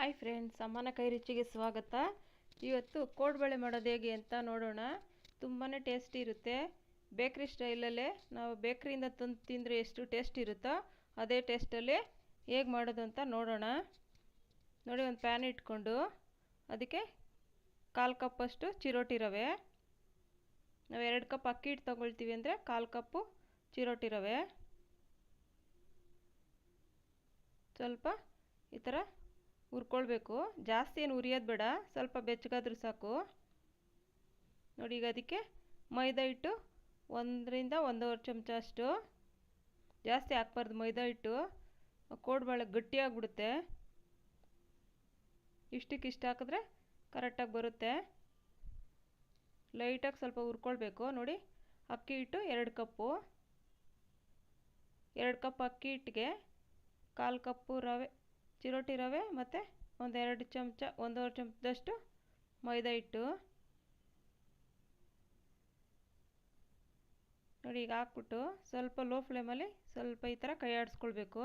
Hi friends ಅಮ್ಮನ ಕೈ ರುಚಿಗೆ ಸ್ವಾಗತ. ಇವತ್ತು ಕೋಡ್ಬಳೆ ಮಾಡೋದು ಹೇಗೆ ಅಂತ ನೋಡೋಣ. ತುಂಬಾ ಟೇಸ್ಟಿ ಇರುತ್ತೆ. ಬೇಕ್ರಿ ಸ್ಟೈಲಲ್ಲೇ ನಾವು ಬೇಕ್ರಿಯಿಂದ ತಂದು ತಿಂದರೆ ಎಷ್ಟು ಟೇಸ್ಟ್ ಇರುತ್ತೋ ಅದೇ ಟೇಸ್ಟಲ್ಲಿ ಹೇಗೆ ಮಾಡೋದು ಅಂತ ನೋಡೋಣ. ನೋಡಿ ಒಂದು ಪ್ಯಾನ್ ಇಟ್ಕೊಂಡು ಅದಕ್ಕೆ ಕಾಲು ಕಪ್ಪಷ್ಟು ಚಿರೋಟಿ ರವೆ. ನಾವು ಎರಡು ಕಪ್ ಅಕ್ಕಿ ಹಿಟ್ಟು ತೊಗೊಳ್ತೀವಿ ಅಂದರೆ ಕಾಲು ಕಪ್ಪು ಚಿರೋಟಿ ರವೆ. ಸ್ವಲ್ಪ ಈ ಥರ ಹುರ್ಕೊಳ್ಬೇಕು. ಜಾಸ್ತಿ ಏನು ಉರಿಯೋದು ಬೇಡ. ಸ್ವಲ್ಪ ಬೆಚ್ಚಗಾದ್ರೂ ಸಾಕು. ನೋಡಿ ಈಗ ಅದಕ್ಕೆ ಮೈದಾ ಹಿಟ್ಟು ಒಂದರಿಂದ ಒಂದೂವರೆ ಚಮಚ ಅಷ್ಟು. ಜಾಸ್ತಿ ಹಾಕ್ಬಾರ್ದು ಮೈದಾ ಹಿಟ್ಟು. ಕೋಡ್ಬಳೆ ಗಟ್ಟಿಯಾಗ್ಬಿಡುತ್ತೆ. ಇಷ್ಟಕ್ಕೆ ಇಷ್ಟು ಹಾಕಿದ್ರೆ ಕರೆಕ್ಟಾಗಿ ಬರುತ್ತೆ. ಲೈಟಾಗಿ ಸ್ವಲ್ಪ ಹುರ್ಕೊಳ್ಬೇಕು. ನೋಡಿ, ಅಕ್ಕಿ ಹಿಟ್ಟು ಎರಡು ಕಪ್ಪು. ಎರಡು ಕಪ್ ಅಕ್ಕಿ ಹಿಟ್ಟಿಗೆ ಕಾಲು ಕಪ್ಪು ರವೆ ಚಿರೋಟಿ ರವೆ ಮತ್ತು ಒಂದೆರಡು ಚಮಚ, ಒಂದೂವರೆ ಚಮಚದಷ್ಟು ಮೈದಾ ಹಿಟ್ಟು. ನೋಡಿ, ಈಗ ಹಾಕ್ಬಿಟ್ಟು ಸ್ವಲ್ಪ ಲೋ ಫ್ಲೇಮಲ್ಲಿ ಸ್ವಲ್ಪ ಈ ಥರ ಕೈ ಆಡಿಸ್ಕೊಳ್ಬೇಕು.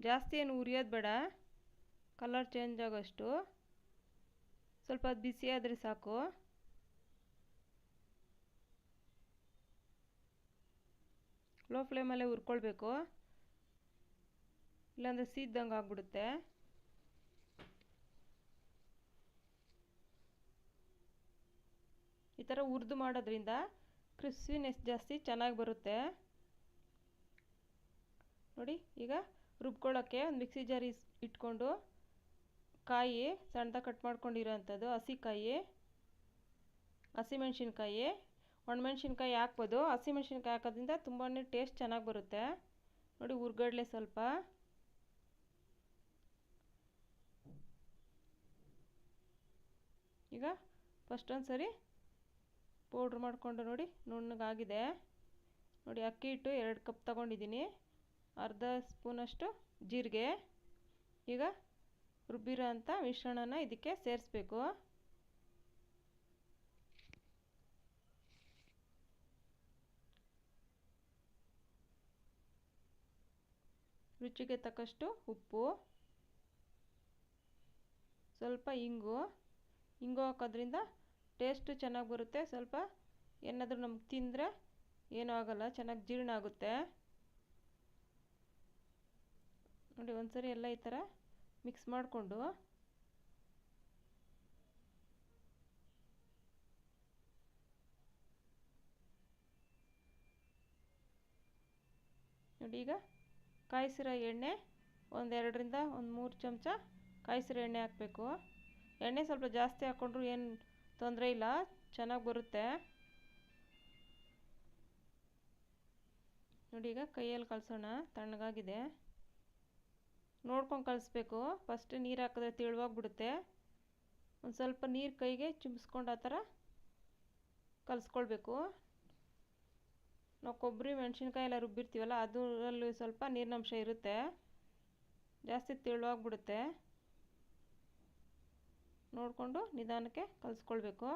ಜಾಸ್ತಿ ಏನು ಉರಿಯೋದು ಬೇಡ. ಕಲರ್ ಚೇಂಜ್ ಆಗೋಷ್ಟು. ಸ್ವಲ್ಪ ಬಿಸಿ ಆದರೆ ಸಾಕು. ಲೋ ಫ್ಲೇಮಲ್ಲೇ ಹುರ್ಕೊಳ್ಬೇಕು. ಇಲ್ಲಾಂದರೆ ಸೀದ್ದಂಗೆ ಆಗ್ಬಿಡುತ್ತೆ. ಈ ಥರ ಹುರಿದು ಮಾಡೋದ್ರಿಂದ ಕ್ರಿಸ್ಪಿನೆಸ್ ಜಾಸ್ತಿ ಚೆನ್ನಾಗಿ ಬರುತ್ತೆ. ನೋಡಿ, ಈಗ ರುಬ್ಕೊಳ್ಳೋಕ್ಕೆ ಒಂದು ಮಿಕ್ಸಿ ಜಾರಿ ಇಟ್ಕೊಂಡು ಕಾಯಿ ಸಣ್ಣದಾಗಿ ಕಟ್ ಮಾಡ್ಕೊಂಡಿರೋ ಅಂಥದ್ದು ಹಸಿಕಾಯಿ, ಹಸಿಮೆಣ್ಸಿನ್ಕಾಯಿ. ಒಣಮೆಣ್ಸಿನ್ಕಾಯಿ ಹಾಕ್ಬೋದು. ಹಸಿಮೆಣ್ಸಿನ್ಕಾಯಿ ಹಾಕೋದ್ರಿಂದ ತುಂಬಾ ಟೇಸ್ಟ್ ಚೆನ್ನಾಗಿ ಬರುತ್ತೆ. ನೋಡಿ ಹುರ್ಗಡ್ಲೆ ಸ್ವಲ್ಪ. ಈಗ ಫಸ್ಟ್ ಒಂದು ಸರಿ ಪೌಡ್ರ್ ಮಾಡಿಕೊಂಡು ನೋಡಿ ನುಣ್ಣಗಾಗಿದೆ. ನೋಡಿ ಅಕ್ಕಿ ಹಿಟ್ಟು ಎರಡು ಕಪ್ ತಗೊಂಡಿದ್ದೀನಿ. ಅರ್ಧ ಸ್ಪೂನಷ್ಟು ಜೀರಿಗೆ. ಈಗ ರುಬ್ಬಿರೋ ಅಂಥ ಮಿಶ್ರಣನ ಇದಕ್ಕೆ ಸೇರಿಸ್ಬೇಕು. ರುಚಿಗೆ ತಕ್ಕಷ್ಟು ಉಪ್ಪು. ಸ್ವಲ್ಪ ಇಂಗು. ಇಂಗು ಹಾಕೋದ್ರಿಂದ ಟೇಸ್ಟು ಚೆನ್ನಾಗಿ ಬರುತ್ತೆ. ಸ್ವಲ್ಪ ಏನಾದರೂ ನಮ್ಗೆ ತಿಂದರೆ ಏನೂ ಆಗೋಲ್ಲ, ಚೆನ್ನಾಗಿ ಜೀರ್ಣ ಆಗುತ್ತೆ. ನೋಡಿ, ಒಂದ್ಸರಿ ಎಲ್ಲ ಈ ಥರ ಮಿಕ್ಸ್ ಮಾಡಿಕೊಂಡು ನೋಡಿ, ಈಗ ಕಾಯಿಸಿರೋ ಎಣ್ಣೆ ಒಂದೆರಡರಿಂದ ಒಂದು ಮೂರು ಚಮಚ ಕಾಯಿಸಿರೋ ಎಣ್ಣೆ ಹಾಕಬೇಕು. ಎಣ್ಣೆ ಸ್ವಲ್ಪ ಜಾಸ್ತಿ ಹಾಕ್ಕೊಂಡ್ರು ಏನು ತೊಂದರೆ ಇಲ್ಲ, ಚೆನ್ನಾಗಿ ಬರುತ್ತೆ. ನೋಡಿ, ಈಗ ಕೈಯಲ್ಲಿ ಕಲಸೋಣ ತಣ್ಣಗಾಗಿದೆ. ನೋಡ್ಕೊಂಡು ಕಲಿಸ್ಬೇಕು ಫಸ್ಟ್ ನೀರು ಹಾಕಿದ್ರೆ ತಿಳುವಾಗ್ಬಿಡುತ್ತೆ. ಒಂದು ಸ್ವಲ್ಪ ನೀರು ಕೈಗೆ ಚಿಮ್ಸ್ಕೊಂಡು ಆ ಥರ ಕಲಿಸ್ಕೊಳ್ಬೇಕು. ನಾವು ಕೊಬ್ಬರಿ ಮೆಣಸಿನ್ಕಾಯಿ ಎಲ್ಲ ರುಬ್ಬಿರ್ತೀವಲ್ಲ, ಅದರಲ್ಲಿ ಸ್ವಲ್ಪ ನೀರಿನಂಶ ಇರುತ್ತೆ. ಜಾಸ್ತಿ ತೆಳುವಾಗ್ಬಿಡುತ್ತೆ. ನೋಡಿಕೊಂಡು ನಿಧಾನಕ್ಕೆ ಕಲಿಸ್ಕೊಳ್ಬೇಕು.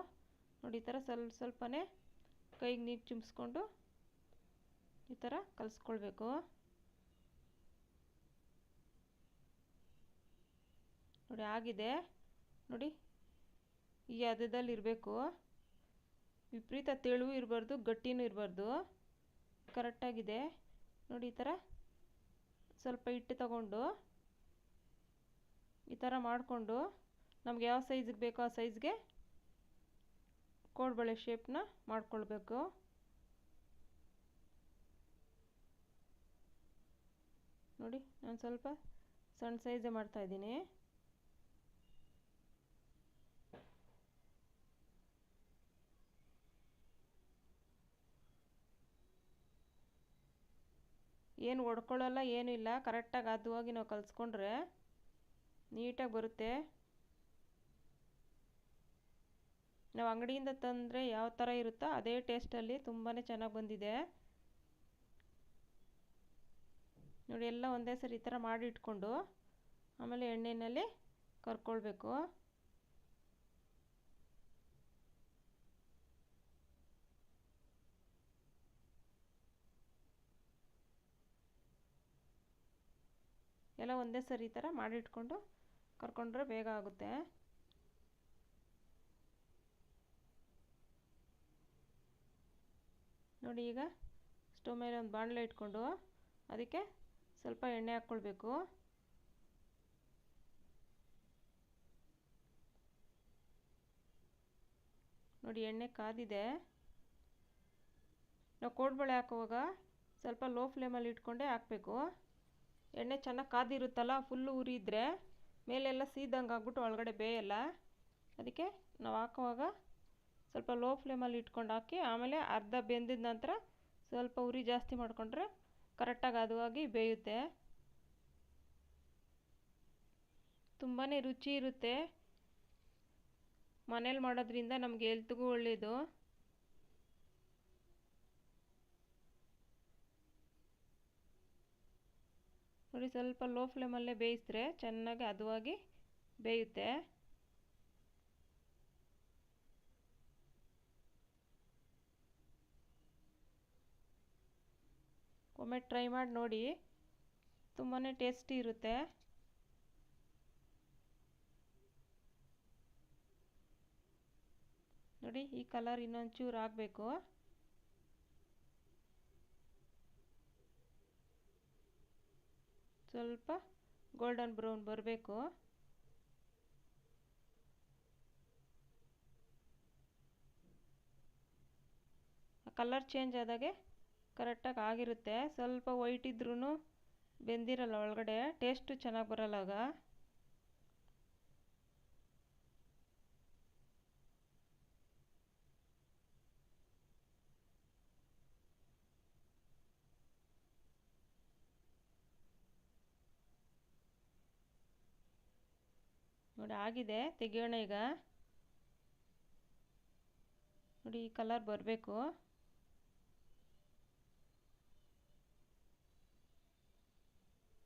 ನೋಡಿ, ಈ ಥರ ಸ್ವಲ್ಪ ಸ್ವಲ್ಪನೇ ಕೈಗೆ ನೀರು ಚಿಮ್ಸ್ಕೊಂಡು ಈ ಥರ ಕಲಿಸ್ಕೊಳ್ಬೇಕು. ನೋಡಿ, ಆಗಿದೆ. ನೋಡಿ, ಈ ಅದದಲ್ಲಿ ಇರಬೇಕು. ವಿಪರೀತ ತೆಳುವು ಇರಬಾರ್ದು, ಗಟ್ಟಿನೂ ಇರಬಾರ್ದು. ಕರೆಕ್ಟಾಗಿದೆ. ನೋಡಿ, ಈ ಥರ ಸ್ವಲ್ಪ ಹಿಟ್ಟು ತಗೊಂಡು ಈ ಥರ ಮಾಡಿಕೊಂಡು ನಮ್ಗೆ ಯಾವ ಸೈಜಿಗೆ ಬೇಕೋ ಆ ಸೈಜ್ಗೆ ಕೋಡ್ಬಳೆ ಶೇಪ್ನ ಮಾಡ್ಕೊಳ್ಬೇಕು. ನೋಡಿ, ನಾನು ಸ್ವಲ್ಪ ಸಣ್ಣ ಸೈಜೇ ಮಾಡ್ತಾಯಿದ್ದೀನಿ ಏನು ಒಡ್ಕೊಳ್ಳಲ್ಲ ಏನೂ ಇಲ್ಲ. ಕರೆಕ್ಟಾಗಿ ಅದು ಹೋಗಿ ನಾವು ಕಲಿಸ್ಕೊಂಡ್ರೆ ನೀಟಾಗಿ ಬರುತ್ತೆ. ನಾವು ಅಂಗಡಿಯಿಂದ ತಂದರೆ ಯಾವ ಥರ ಇರುತ್ತೋ ಅದೇ ಟೇಸ್ಟಲ್ಲಿ ತುಂಬಾ ಚೆನ್ನಾಗಿ ಬಂದಿದೆ. ನೋಡಿ ಎಲ್ಲ ಒಂದೇ ಸರಿ ಈ ಥರ ಮಾಡಿ ಇಟ್ಕೊಂಡು ಆಮೇಲೆ ಎಣ್ಣೆಯಲ್ಲಿ ಕರ್ಕೊಳ್ಬೇಕು. ಎಲ್ಲ ಒಂದೇ ಸರಿ ಈ ಥರ ಮಾಡಿಟ್ಕೊಂಡು ಕರ್ಕೊಂಡ್ರೆ ಬೇಗ ಆಗುತ್ತೆ. ನೋಡಿ ಈಗ ಸ್ಟವ್ ಮೇಲೆ ಒಂದು ಬಾಣಲೆ ಇಟ್ಕೊಂಡು ಅದಕ್ಕೆ ಸ್ವಲ್ಪ ಎಣ್ಣೆ ಹಾಕ್ಕೊಳ್ಬೇಕು. ನೋಡಿ ಎಣ್ಣೆ ಕಾದಿದೆ. ನಾವು ಕೋಡ್ಬಳೆ ಹಾಕುವಾಗ ಸ್ವಲ್ಪ ಲೋ ಫ್ಲೇಮಲ್ಲಿ ಇಟ್ಕೊಂಡೇ ಹಾಕಬೇಕು. ಎಣ್ಣೆ ಚೆನ್ನಾಗಿ ಕಾದಿರುತ್ತಲ್ಲ, ಫುಲ್ಲು ಉರಿ ಇದ್ದರೆ ಮೇಲೆಲ್ಲ ಸೀದಂಗೆ ಆಗ್ಬಿಟ್ಟು ಒಳಗಡೆ ಬೇಯಲ್ಲ. ಅದಕ್ಕೆ ನಾವು ಹಾಕುವಾಗ ಸ್ವಲ್ಪ ಲೋ ಫ್ಲೇಮಲ್ಲಿ ಇಟ್ಕೊಂಡು ಹಾಕಿ, ಆಮೇಲೆ ಅರ್ಧ ಬೆಂದಿದ ನಂತರ ಸ್ವಲ್ಪ ಉರಿ ಜಾಸ್ತಿ ಮಾಡಿಕೊಂಡ್ರೆ ಕರೆಕ್ಟಾಗಿ ಅದುವಾಗಿ ಬೇಯುತ್ತೆ. ತುಂಬಾ ರುಚಿ ಇರುತ್ತೆ. ಮನೇಲಿ ಮಾಡೋದ್ರಿಂದ ನಮಗೆ ಹೆಲ್ತ್ಗೂ ಒಳ್ಳೆಯದು ನೋಡಿ ಸ್ವಲ್ಪ ಲೋ ಫ್ಲೇಮಲ್ಲೇ ಬೇಯಿಸಿದ್ರೆ ಚೆನ್ನಾಗಿ ಅದುವಾಗಿ ಬೇಯುತ್ತೆ. ಒಮ್ಮೆ ಟ್ರೈ ಮಾಡಿ ನೋಡಿ. ತುಂಬಾ ಟೇಸ್ಟಿ ಇರುತ್ತೆ. ನೋಡಿ, ಈ ಕಲರ್ ಇನ್ನೊಂಚೂರು ಆಗಬೇಕು. ಸ್ವಲ್ಪ ಗೋಲ್ಡನ್ ಬ್ರೌನ್ ಬರಬೇಕು. ಕಲರ್ ಚೇಂಜ್ ಆದಾಗೆ ಕರೆಕ್ಟಾಗಿ ಆಗಿರುತ್ತೆ. ಸ್ವಲ್ಪ ವೈಟ್ ಇದ್ರೂ ಬೆಂದಿರಲ್ಲ ಒಳಗಡೆ. ಟೇಸ್ಟು ಚೆನ್ನಾಗಿ ಬರಲ್ಲ ಆಗ. ನೋಡಿ ಆಗಿದೆ ತೆಗಿಯೋಣ ಈಗ. ನೋಡಿ ಈ ಕಲರ್ ಬರಬೇಕು.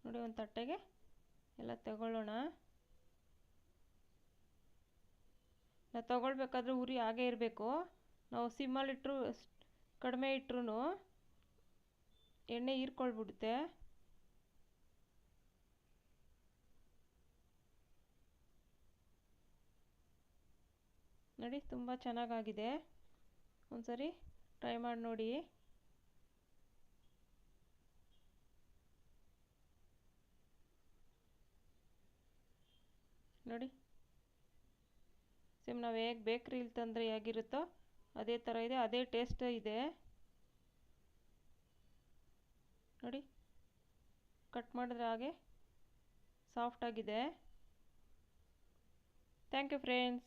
ನೋಡಿ ಒಂದು ತಟ್ಟೆಗೆ ಎಲ್ಲ ತಗೊಳ್ಳೋಣ. ನಾವು ತಗೊಳ್ಬೇಕಾದ್ರೆ ಉರಿ ಹಾಗೇ ಇರಬೇಕು. ನಾವು ಸಿಮ್ಮಲ್ಲಿಟ್ಟರು ಕಡಿಮೆ ಇಟ್ರೂ ಎಣ್ಣೆ ಹೀರ್ಕೊಳ್ಬಿಡುತ್ತೆ. ನೋಡಿ, ತುಂಬ ಚೆನ್ನಾಗಾಗಿದೆ. ಒಂದ್ಸರಿ ಟ್ರೈ ಮಾಡಿ ನೋಡಿ. ನೋಡಿ. ಸೇಮ್ ನಾವು ಹೇಗೆ ಬೇಕ್ರಿಲಿ ತಂದರೆ ಹೇಗಿರುತ್ತೋ ಅದೇ ಥರ ಇದೆ, ಅದೇ ಟೇಸ್ಟ್ ಇದೆ. ನೋಡಿ ಕಟ್ ಮಾಡಿದ್ರೆ ಹಾಗೆ ಸಾಫ್ಟಾಗಿದೆ ಥ್ಯಾಂಕ್ ಯು ಫ್ರೆಂಡ್ಸ್